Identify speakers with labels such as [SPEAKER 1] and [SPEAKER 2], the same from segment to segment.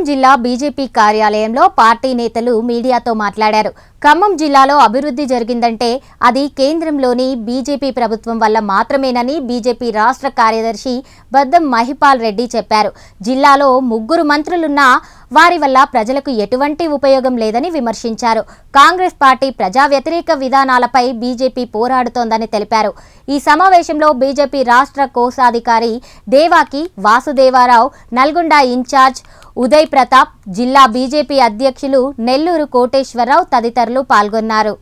[SPEAKER 1] ఖమ్మం జిల్లా బీజేపీ కార్యాలయంలో పార్టీ నేతలు మీడియాతో మాట్లాడారు. ఖమ్మం జిల్లాలో అభివృద్ధి జరిగిందంటే అది కేంద్రంలోని బీజేపీ ప్రభుత్వం వల్ల మాత్రమేనని బీజేపీ రాష్ట్ర కార్యదర్శి బద్దం మహిపాల్ రెడ్డి చెప్పారు. జిల్లాలో ముగ్గురు మంత్రులున్నా వారి వల్ల ప్రజలకు ఎటువంటి ఉపయోగం లేదని విమర్శించారు. కాంగ్రెస్ పార్టీ ప్రజా వ్యతిరేక విధానాలపై బీజేపీ పోరాడుతోందని తెలిపారు. ఈ సమావేశంలో బీజేపీ రాష్ట్ర కోశాధికారి దేవాకి వాసుదేవారావు నల్గొండ ఇన్ఛార్జ్ ఉదయ్ ప్రతాప్ జిల్లా బీజేపీ అధ్యక్షులు నెల్లూరు కోటేశ్వరరావు తదితరులు పాల్గొన్నారు.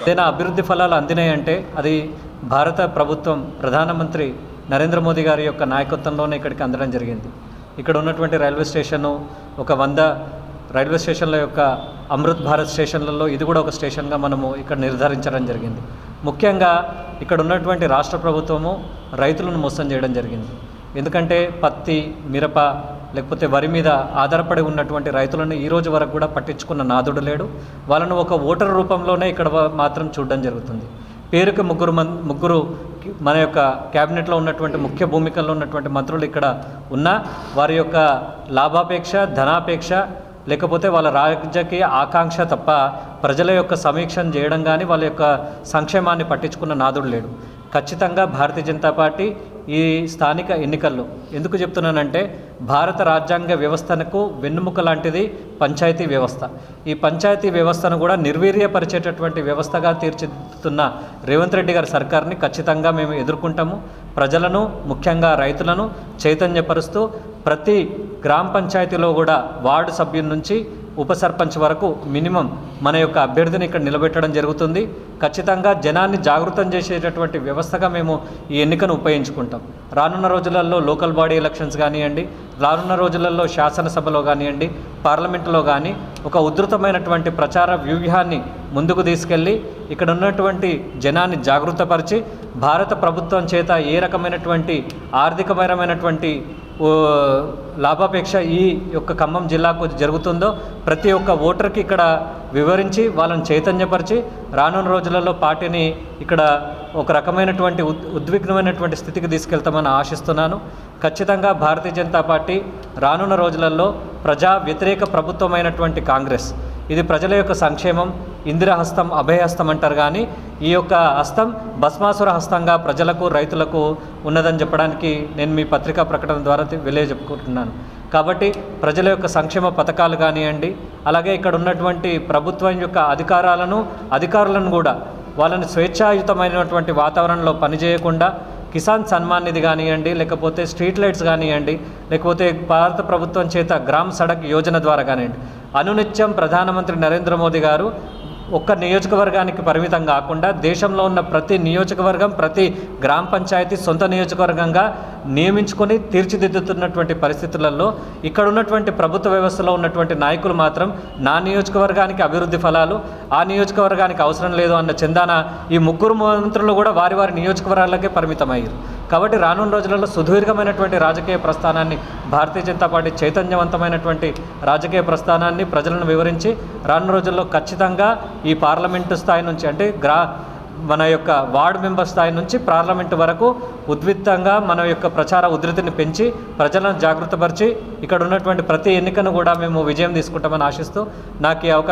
[SPEAKER 2] ఏదైనా అభివృద్ధి ఫలాలు అందినాయంటే అది భారత ప్రభుత్వం ప్రధానమంత్రి నరేంద్ర మోదీ గారి యొక్క నాయకత్వంలోనే ఇక్కడికి అందడం జరిగింది. ఇక్కడ ఉన్నటువంటి రైల్వే స్టేషను ఒక వంద రైల్వే స్టేషన్ల యొక్క అమృత్ భారత్ స్టేషన్లలో ఇది కూడా ఒక స్టేషన్గా మనము ఇక్కడ నిర్ధారించడం జరిగింది. ముఖ్యంగా ఇక్కడ ఉన్నటువంటి రాష్ట్ర ప్రభుత్వము రైతులను మోసం చేయడం జరిగింది. ఎందుకంటే పత్తి మిరప లేకపోతే వరి మీద ఆధారపడి ఉన్నటువంటి రైతులను ఈ రోజు వరకు కూడా పట్టించుకున్న నాదుడు లేడు. వాళ్ళను ఒక ఓటర్ రూపంలోనే ఇక్కడ మాత్రం చూడడం జరుగుతుంది. పేరుకి ముగ్గురు మన్ ముగ్గురు మన యొక్క క్యాబినెట్లో ఉన్నటువంటి ముఖ్య భూమికల్లో ఉన్నటువంటి మంత్రులు ఇక్కడ ఉన్నా వారి యొక్క లాభాపేక్ష ధనాపేక్ష లేకపోతే వాళ్ళ రాజకీయ ఆకాంక్ష తప్ప ప్రజల యొక్క సమీక్షను చేయడం కానీ వాళ్ళ యొక్క సంక్షేమాన్ని పట్టించుకున్న నాదుడు లేడు. ఖచ్చితంగా భారతీయ జనతా పార్టీ ఈ స్థానిక ఎన్నికల్లో ఎందుకు చెప్తున్నానంటే భారత రాజ్యాంగ వ్యవస్థకు వెన్నుముక లాంటిది పంచాయతీ వ్యవస్థ. ఈ పంచాయతీ వ్యవస్థను కూడా నిర్వీర్యపరిచేటటువంటి వ్యవస్థగా తీర్చిదిద్దుతున్న రేవంత్ రెడ్డి గారి సర్కార్ని ఖచ్చితంగా మేము ఎదుర్కొంటాము. ప్రజలను ముఖ్యంగా రైతులను చైతన్యపరుస్తూ ప్రతి గ్రామ పంచాయతీలో కూడా వార్డు సభ్యుల నుంచి ఉప సర్పంచ్ వరకు మినిమం మన యొక్క అభ్యర్థిని ఇక్కడ నిలబెట్టడం జరుగుతుంది. ఖచ్చితంగా జనాన్ని జాగృతం చేసేటటువంటి వ్యవస్థగా మేము ఈ ఎన్నికను ఉపయోగించుకుంటాం. రానున్న రోజులలో లోకల్ బాడీ ఎలక్షన్స్ కానివ్వండి రానున్న రోజులలో శాసనసభలో కానివ్వండి పార్లమెంటులో కానీ ఒక ఉధృతమైనటువంటి ప్రచార వ్యూహాన్ని ముందుకు తీసుకెళ్ళి ఇక్కడ ఉన్నటువంటి జనాన్ని జాగృతపరిచి భారత ప్రభుత్వం చేత ఏ రకమైనటువంటి ఆర్థికపరమైనటువంటి లాభాపేక్ష ఈ యొక్క ఖమ్మం జిల్లాకు జరుగుతుందో ప్రతి ఒక్క ఓటర్కి ఇక్కడ వివరించి వాళ్ళని చైతన్యపరిచి రానున్న రోజులలో పార్టీని ఇక్కడ ఒక రకమైనటువంటి ఉద్ ఉద్విగ్నమైనటువంటి స్థితికి తీసుకెళ్తామని ఆశిస్తున్నాను. ఖచ్చితంగా భారతీయ జనతా పార్టీ రానున్న రోజులలో ప్రజా వ్యతిరేక ప్రభుత్వమైనటువంటి కాంగ్రెస్. ఇది ప్రజల యొక్క సంక్షేమం ఇందిరహస్తం అభయహస్తం అంటారు కానీ ఈ యొక్క హస్తం భస్మాసుర హస్తంగా ప్రజలకు రైతులకు ఉన్నదని చెప్పడానికి నేను మీ పత్రికా ప్రకటన ద్వారా తె- తెలియజెప్పుకుంటున్నాను కాబట్టి ప్రజల యొక్క సంక్షేమ పథకాలు కానివ్వండి అలాగే ఇక్కడ ఉన్నటువంటి ప్రభుత్వం యొక్క అధికారాలను అధికారులను కూడా వాళ్ళని స్వేచ్ఛాయుతమైనటువంటి వాతావరణంలో పనిచేయకుండా కిసాన్ సన్మాన్ నిధి కానివ్వండి లేకపోతే స్ట్రీట్ లైట్స్ కానివ్వండి లేకపోతే భారత ప్రభుత్వం చేత గ్రామ్ సడక్ యోజన ద్వారా కానివ్వండి. అనునిత్యం ప్రధానమంత్రి నరేంద్ర మోదీ గారు ఒక్క నియోజకవర్గానికి పరిమితం కాకుండా దేశంలో ఉన్న ప్రతి నియోజకవర్గం ప్రతి గ్రామ పంచాయతీ సొంత నియోజకవర్గంగా నియమించుకొని తీర్చిదిద్దుతున్నటువంటి పరిస్థితులలో ఇక్కడ ఉన్నటువంటి ప్రభుత్వ వ్యవస్థలో ఉన్నటువంటి నాయకులు మాత్రం నా నియోజకవర్గానికి అభివృద్ధి ఫలాలు ఆ నియోజకవర్గానికి అవసరం లేదు అన్న చందాన ఈ ముగ్గురు మంత్రులు కూడా వారి వారి నియోజకవర్గాలకే పరిమితమయ్యారు. కాబట్టి రానున్న రోజులలో సుదీర్ఘమైనటువంటి రాజకీయ ప్రస్థానాన్ని భారతీయ జనతా పార్టీ చైతన్యవంతమైనటువంటి రాజకీయ ప్రస్థానాన్ని ప్రజలను వివరించి రానున్న రోజుల్లో ఖచ్చితంగా ఈ పార్లమెంటు స్థాయి నుంచి అంటే గ్రా మన యొక్క వార్డు మెంబర్ స్థాయి నుంచి పార్లమెంటు వరకు ఉద్విత్తంగా మన యొక్క ప్రచార ఉధృతిని పెంచి ప్రజలను జాగృతపరిచి ఇక్కడ ఉన్నటువంటి ప్రతి ఎన్నికను కూడా మేము విజయం తీసుకుంటామని ఆశిస్తూ నాకు ఈ అవకాశం